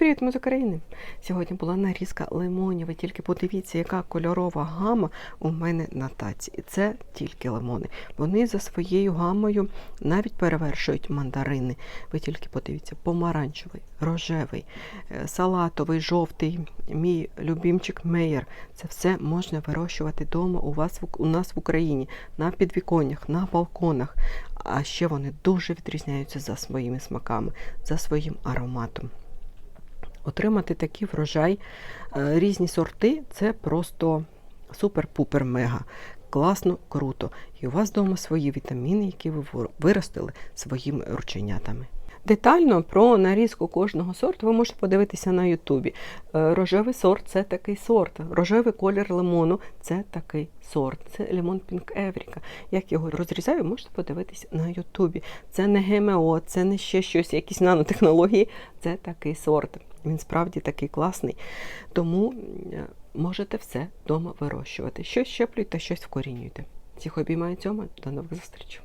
Привіт, ми з України! Сьогодні була нарізка лимонів. Ви тільки подивіться, яка кольорова гама у мене на таці. І це тільки лимони. Вони за своєю гамою навіть перевершують мандарини. Ви тільки подивіться, помаранчевий, рожевий, е, салатовий, жовтий, мій любімчик мейер. Це все можна вирощувати вдома у вас у нас в Україні, на підвіконнях, на балконах. А ще вони дуже відрізняються за своїми смаками, за своїм ароматом. Отримати такий врожай, е, різні сорти це просто супер-пупер мега. Класно, круто. І у вас вдома свої вітаміни, які ви вир- виростили своїми рученятами. Детально про нарізку кожного сорту ви можете подивитися на Ютубі. Е, Рожевий сорт це такий сорт. Рожевий колір лимону це такий сорт. Це лимон Пінк Евріка. Як його розрізаю, можете подивитися на Ютубі. Це не ГМО, це не ще щось, якісь нанотехнології. Це такий сорт. Він справді такий класний. Тому е, можете все вдома вирощувати. Щось щеплюйте, щось вкорінюйте. Всіх обіймаю цьому. До нових зустрічей.